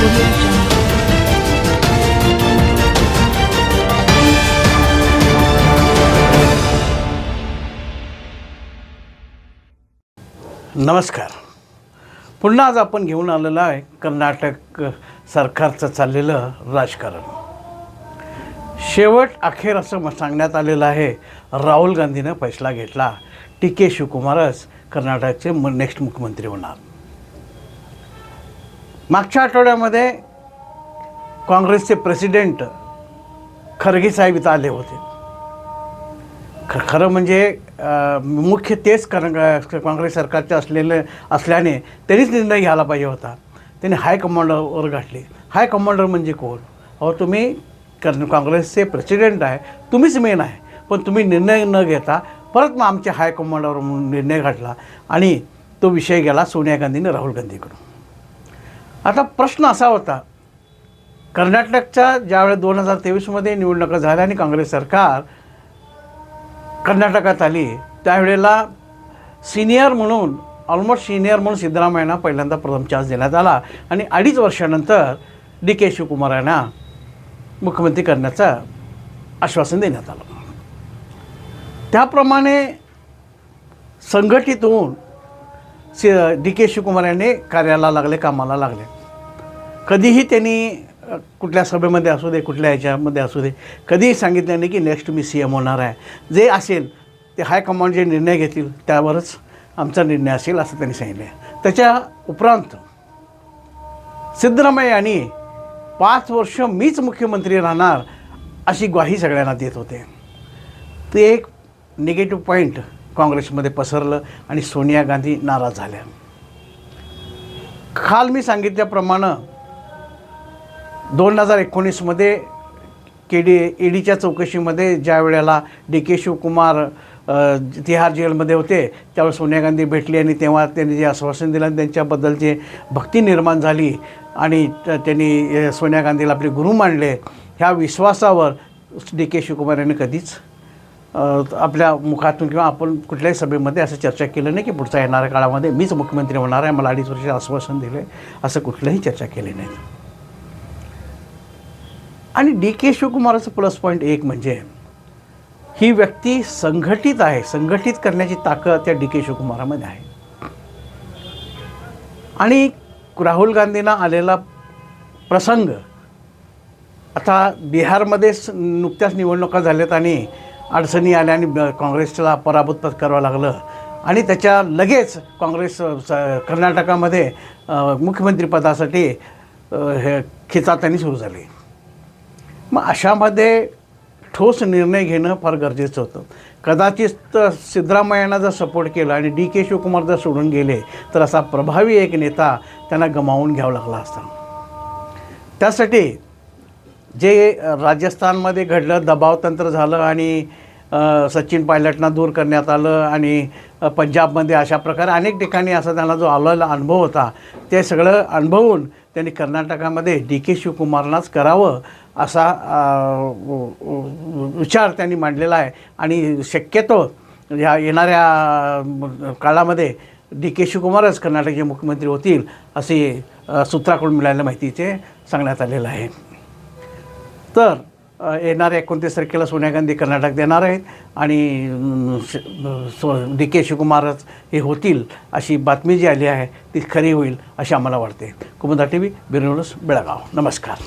नमस्कार. पुन्हा आज आपण घेऊन आलेलं आहे कर्नाटक सरकारचं चाललेलं राजकारण. शेवट अखेर असं सांगण्यात आलेलं आहे राहुल गांधीनं फैसला घेतला. टी के शिवकुमारच कर्नाटकचे नेक्स्ट मुख्यमंत्री होणार. मागच्या आठवड्यामध्ये काँग्रेसचे प्रेसिडेंट खरगे साहेब इथं आले होते. ख खरं म्हणजे मुख्य तेच कारण काँग्रेस सरकारचे असलेले असल्याने त्यांनीच निर्णय घ्यायला पाहिजे होता. त्यांनी हायकमांडरवर गाठले हायकमांडर म्हणजे कोण? अहो तुम्ही कर काँग्रेसचे प्रेसिडेंट आहे तुम्हीच मेन आहे. पण तुम्ही निर्णय न घेता परत मग आमच्या हायकमांडरवर म्हणून निर्णय घातला आणि तो विषय गेला सोनिया गांधीने राहुल गांधीकडून. आता प्रश्न असा होता कर्नाटकच्या ज्यावेळेस दोन हजार तेवीसमध्ये निवडणुका झाल्या आणि काँग्रेस सरकार कर्नाटकात आली त्यावेळेला सिनियर म्हणून ऑलमोस्ट सिनियर म्हणून सिद्धरामय्यांना पहिल्यांदा प्रथम चान्स देण्यात आला आणि अडीच वर्षानंतर डी के शिवकुमार यांना मुख्यमंत्री करण्याचं आश्वासन देण्यात आलं. त्याप्रमाणे संघटित होऊन सि डी के शिवकुमार यांनी कार्याला लागले कामाला लागले. कधीही त्यांनी कुठल्या सभेमध्ये असू दे कुठल्या ह्याच्यामध्ये असू दे कधीही सांगितलं नाही की नेक्स्ट मी सी एम होणार आहे. जे असेल ते हायकमांड जे निर्णय घेतील त्यावरच आमचा निर्णय असेल असं त्यांनी सांगितलं त्याच्या उपरांत सिद्धरामय्या यांनी पाच वर्ष मीच मुख्यमंत्री राहणार अशी ग्वाही सगळ्यांना देत होते. ते एक निगेटिव्ह पॉईंट काँग्रेसमध्ये पसरलं आणि सोनिया गांधी नाराज झाल्या. काल मी सांगितल्याप्रमाणे दोन हजार एकोणीसमध्ये के डी ईडीच्या चौकशीमध्ये ज्या वेळेला डी के शिवकुमार तिहार जेलमध्ये होते त्यावेळेस सोनिया गांधी भेटली आणि तेव्हा त्यांनी जे आश्वासन दिलं आणि त्यांच्याबद्दल जे भक्ती निर्माण झाली आणि त्यांनी सोनिया गांधीला आपले गुरु मानले ह्या विश्वासावर डी के शिवकुमार यांनी कधीच आपल्या मुखातून किंवा आपण कुठल्याही सभेमध्ये असं चर्चा केलं नाही की पुढच्या येणाऱ्या काळामध्ये मीच मुख्यमंत्री होणार आहे मला अडीच वर्ष आश्वासन दिले असं कुठलंही चर्चा केली नाही. आणि डी के शिवकुमाराचं प्लस पॉईंट एक म्हणजे ही व्यक्ती संघटित आहे संघटित करण्याची ताकद त्या डी के शिवकुमारामध्ये आहे. आणि राहुल गांधींना आलेला प्रसंग आता बिहारमध्ये स- नुकत्याच निवडणुका झाल्यात आणि अडचणी आल्या आणि ब- काँग्रेसला पराभूत पत्करावं लागलं. आणि त्याच्या लगेच काँग्रेस स- कर्नाटकामध्ये मुख्यमंत्रीपदासाठी हे हे खिचातानी सुरू झाली. मग अशामध्ये ठोस निर्णय घेणं फार गरजेचं होतं. कदाचित सिद्धरामय्यांना जर सपोर्ट केला आणि डी के शिवकुमार जर सोडून गेले तर असा प्रभावी एक नेता त्यांना गमावून घ्यावा लागला असता. त्यासाठी जे राजस्थानमध्ये घडलं दबावतंत्र झालं आणि सचिन पायलटना दूर करण्यात आलं आणि पंजाबमध्ये अशा प्रकारे अनेक ठिकाणी असा त्यांना जो आलेला अनुभव होता ते सगळं अनुभवून त्यांनी कर्नाटकामध्ये डी के शिवकुमारनाच करावं असा विचार त्यांनी मांडलेला आहे. आणि शक्यतो ह्या येणाऱ्या काळामध्ये डी के शिवकुमारच कर्नाटकचे मुख्यमंत्री होतील असे सूत्राकडून मिळालेल्या माहितीचे सांगण्यात आलेलं आहे. तर येणाऱ्या एकोणतीस तारखेला सोनिया गांधी कर्नाटक देणार आहेत आणि सो डी के शिवकुमारच हे होतील अशी बातमी जी आली आहे ती खरी होईल अशी आम्हाला वाटते. कुमुदा टी व्ही बिरनुस बेळगाव. नमस्कार.